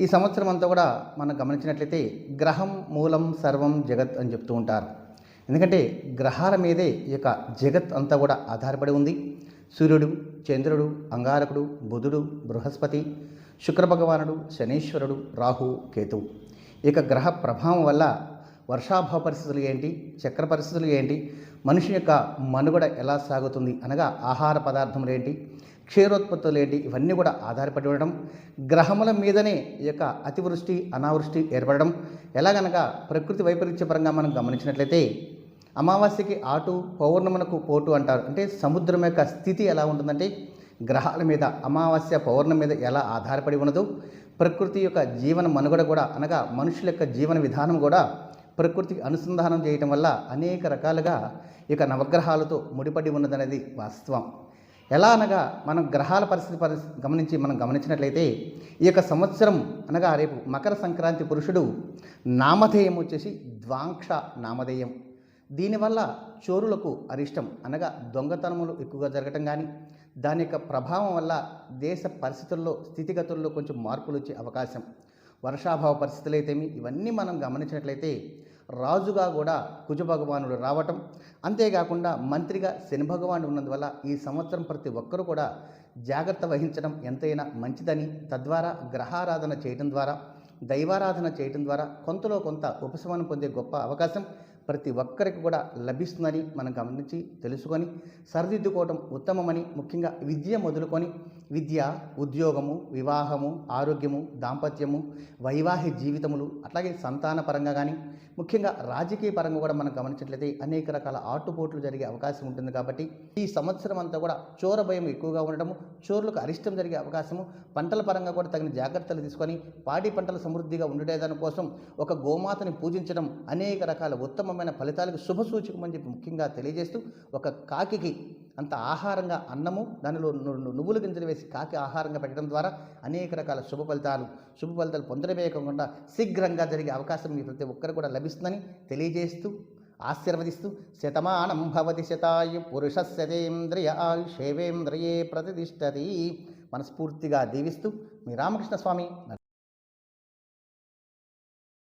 ఈ సంవత్సరం అంతా కూడా మనం గమనించినట్లయితే గ్రహం మూలం సర్వం జగత్ అని చెప్తూ ఉంటారు. ఎందుకంటే గ్రహాల మీదే ఈ యొక్క జగత్ అంతా కూడా ఆధారపడి ఉంది. సూర్యుడు చంద్రుడు అంగారకుడు బుధుడు బృహస్పతి శుక్ర భగవానుడు శనీశ్వరుడు రాహు కేతువు ఇక గ్రహ ప్రభావం వల్ల వర్షాభావ పరిస్థితులు ఏంటి? చక్ర పరిస్థితులు ఏంటి? మనిషి యొక్క మనుగడ ఎలా సాగుతుంది? అనగా ఆహార పదార్థములు ఏంటి? క్షీరోత్పత్తులు ఏంటి ఇవన్నీ కూడా ఆధారపడి ఉండడం గ్రహముల మీదనే ఈ యొక్క అతివృష్టి అనావృష్టి ఏర్పడడం. ఎలాగనగా ప్రకృతి వైపరీత్యపరంగా మనం గమనించినట్లయితే అమావాస్యకి ఆటు పౌర్ణమునకు పోటు అంటారు. అంటే సముద్రం యొక్క స్థితి ఎలా ఉంటుందంటే గ్రహాల మీద అమావాస్య పౌర్ణం మీద ఎలా ఆధారపడి ఉన్నదో ప్రకృతి యొక్క జీవన మనుగడ కూడా అనగా మనుషుల యొక్క జీవన విధానం కూడా ప్రకృతికి అనుసంధానం చేయటం వల్ల అనేక రకాలుగా ఇక నవగ్రహాలతో ముడిపడి ఉన్నదనేది వాస్తవం. ఎలా అనగా మనం గ్రహాల పరిస్థితి పరిస్థితి గమనించి మనం గమనించినట్లయితే ఈ యొక్క సంవత్సరం అనగా రేపు మకర సంక్రాంతి పురుషుడు నామధేయం వచ్చేసి ద్వాంక్ష నామధేయం. దీనివల్ల చోరులకు అరిష్టం అనగా దొంగతనములు ఎక్కువగా జరగటం కానీ దాని యొక్క ప్రభావం వల్ల దేశ పరిస్థితుల్లో స్థితిగతుల్లో కొంచెం మార్పులు వచ్చే అవకాశం. వర్షాభావ పరిస్థితులు అయితేమి ఇవన్నీ మనం గమనించినట్లయితే రాజుగా కూడా కుజ భగవానుడు రావటం. అంతేకాకుండా మంత్రిగా శని భగవానుడు ఉన్నందువల్ల ఈ సంవత్సరం ప్రతి ఒక్కరూ కూడా జాగ్రత్త వహించడం ఎంతైనా మంచిదని తద్వారా గ్రహారాధన చేయడం ద్వారా దైవారాధన చేయడం ద్వారా కొంతలో కొంత ఉపశమనం పొందే గొప్ప అవకాశం ప్రతి ఒక్కరికి కూడా లభిస్తుందని మనం గమనించి తెలుసుకొని సరిదిద్దుకోవడం ఉత్తమమని ముఖ్యంగా విద్య మొదలుకొని విద్య ఉద్యోగము వివాహము ఆరోగ్యము దాంపత్యము వైవాహిక జీవితములు అట్లాగే సంతాన పరంగా కానీ ముఖ్యంగా రాజకీయ పరంగా కూడా మనం గమనించినట్లయితే అనేక రకాల ఆటుపోట్లు జరిగే అవకాశం ఉంటుంది కాబట్టి ఈ సంవత్సరం అంతా కూడా చోర భయం ఎక్కువగా ఉండటము చోరులకు అరిష్టం జరిగే అవకాశము పంటల పరంగా కూడా తగిన జాగ్రత్తలు తీసుకొని పాడి పంటలు సమృద్ధిగా ఉండేదాని కోసం ఒక గోమాతని పూజించడం అనేక రకాల ఉత్తమమైన ఫలితాలకు శుభ సూచకమని చెప్పి ముఖ్యంగా తెలియజేస్తూ ఒక కాకికి అంత ఆహారంగా అన్నము దానిలో నువ్వుల గింజలు వేసి కాకి ఆహారంగా పెట్టడం ద్వారా అనేక రకాల శుభ ఫలితాలు శుభ ఫలితాలు పొందడమే కాకుండా శీఘ్రంగా జరిగే అవకాశం మీ ప్రతి ఒక్కరు కూడా లభిస్తుందని తెలియజేస్తూ ఆశీర్వదిస్తూ శతమానం భవతి శతాయు పురుష శతేంద్రియ ఆయుషేవేంద్రియే ప్రతిష్టతి మనస్ఫూర్తిగా దీవిస్తూ మీ రామకృష్ణ స్వామి